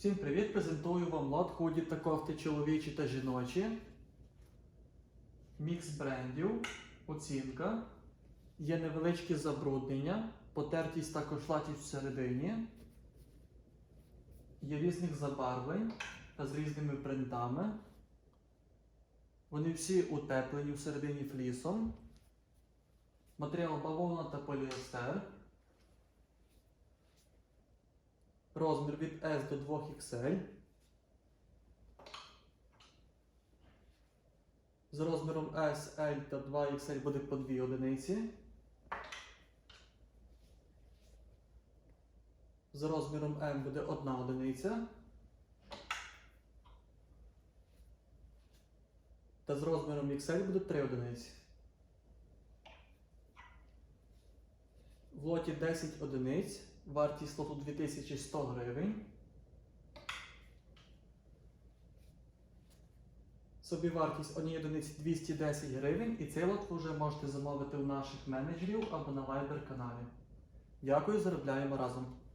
Всім привіт! Презентую вам лот худі та кофти чоловічі та жіночі. Мікс брендів, оцінка. Є невеличкі забруднення, потертість та кошлатість всередині. Є різних забарвлень та з різними принтами. Вони всі утеплені всередині флісом. Матеріал бавовна та поліестер. Розмір від S до 2XL. З розміром S, L та 2XL буде по 2 одиниці. З розміром M буде 1 одиниця. Та з розміром XL буде 3 одиниці. В лоті 10 одиниць. Вартість лоту 2100 гривень. Собівартість однієї одиниці 210 гривень, і цей лот ви вже можете замовити у наших менеджерів або на Viber каналі. Дякую, заробляємо разом.